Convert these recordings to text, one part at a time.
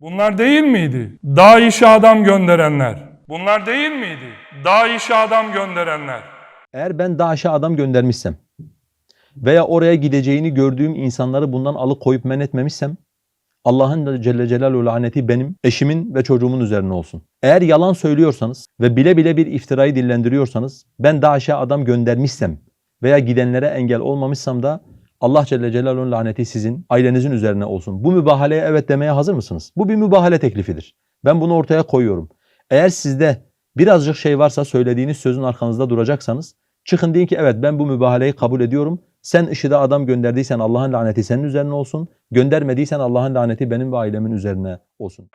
Bunlar değil miydi? Dağ işe adam gönderenler. Bunlar değil miydi? Dağ işe adam gönderenler. Eğer ben Daş'a adam göndermişsem veya oraya gideceğini gördüğüm insanları bundan alıkoyup men etmemişsem Allah'ın da Celle Celaluhu laneti benim, eşimin ve çocuğumun üzerine olsun. Eğer yalan söylüyorsanız ve bile bile bir iftirayı dillendiriyorsanız ben Daş'a adam göndermişsem veya gidenlere engel olmamışsam da Allah Celle Celaluhu'nun laneti sizin, ailenizin üzerine olsun. Bu mübahaleye evet demeye hazır mısınız? Bu bir mübahale teklifidir. Ben bunu ortaya koyuyorum. Eğer sizde birazcık şey varsa söylediğiniz sözün arkanızda duracaksanız çıkın deyin ki evet ben bu mübahaleyi kabul ediyorum. Sen IŞİD'e adam gönderdiysen Allah'ın laneti senin üzerine olsun. Göndermediysen Allah'ın laneti benim ve ailemin üzerine olsun.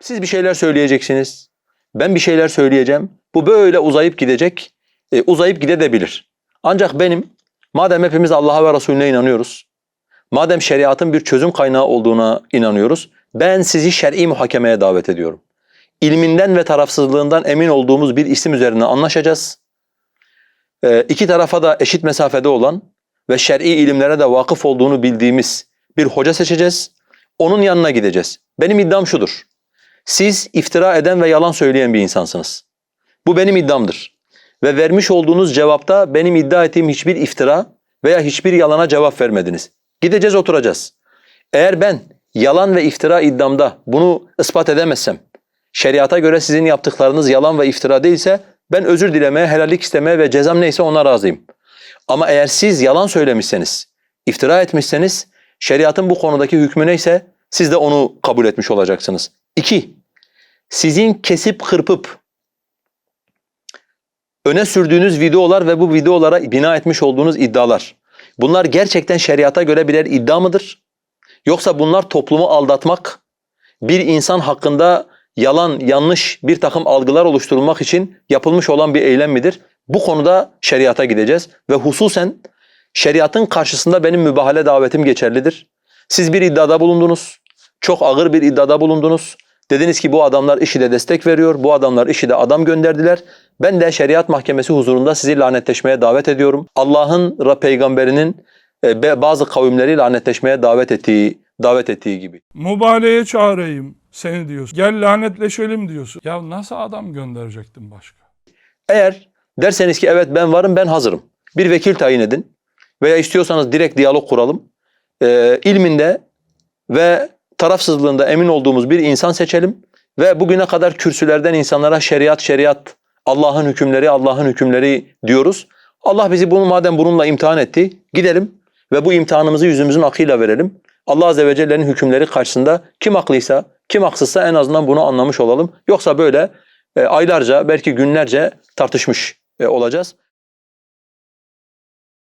Siz bir şeyler söyleyeceksiniz. Ben bir şeyler söyleyeceğim. Bu böyle uzayıp gidecek. E, uzayıp gidebilir. Ancak benim madem hepimiz Allah'a ve Resulüne inanıyoruz. Madem şeriatın bir çözüm kaynağı olduğuna inanıyoruz. Ben sizi şer'i muhakemeye davet ediyorum ilminden ve tarafsızlığından emin olduğumuz bir isim üzerine anlaşacağız. Ee, iki tarafa da eşit mesafede olan ve şer'i ilimlere de vakıf olduğunu bildiğimiz bir hoca seçeceğiz. Onun yanına gideceğiz. Benim iddiam şudur. Siz iftira eden ve yalan söyleyen bir insansınız. Bu benim iddiamdır. Ve vermiş olduğunuz cevapta benim iddia ettiğim hiçbir iftira veya hiçbir yalana cevap vermediniz. Gideceğiz oturacağız. Eğer ben yalan ve iftira iddiamda bunu ispat edemezsem, şeriata göre sizin yaptıklarınız yalan ve iftira değilse ben özür dilemeye, helallik istemeye ve cezam neyse ona razıyım. Ama eğer siz yalan söylemişseniz, iftira etmişseniz şeriatın bu konudaki hükmü neyse siz de onu kabul etmiş olacaksınız. İki, sizin kesip kırpıp öne sürdüğünüz videolar ve bu videolara bina etmiş olduğunuz iddialar. Bunlar gerçekten şeriata göre birer iddia mıdır? Yoksa bunlar toplumu aldatmak, bir insan hakkında yalan, yanlış bir takım algılar oluşturulmak için yapılmış olan bir eylem midir? Bu konuda şeriata gideceğiz ve hususen şeriatın karşısında benim mübahale davetim geçerlidir. Siz bir iddiada bulundunuz, çok ağır bir iddiada bulundunuz. Dediniz ki bu adamlar IŞİD'e destek veriyor, bu adamlar IŞİD'e adam gönderdiler. Ben de şeriat mahkemesi huzurunda sizi lanetleşmeye davet ediyorum. Allah'ın peygamberinin e, bazı kavimleri lanetleşmeye davet ettiği davet ettiği gibi. Mübahaleye çağırayım seni diyorsun. Gel lanetleşelim diyorsun. Ya nasıl adam gönderecektin başka? Eğer derseniz ki evet ben varım ben hazırım. Bir vekil tayin edin veya istiyorsanız direkt diyalog kuralım. Ee, ilminde ve tarafsızlığında emin olduğumuz bir insan seçelim ve bugüne kadar kürsülerden insanlara şeriat şeriat Allah'ın hükümleri Allah'ın hükümleri diyoruz. Allah bizi bunu madem bununla imtihan etti gidelim ve bu imtihanımızı yüzümüzün akıyla verelim. Allah Azze ve Celle'nin hükümleri karşısında kim haklıysa, kim haksızsa en azından bunu anlamış olalım. Yoksa böyle e, aylarca belki günlerce tartışmış e, olacağız.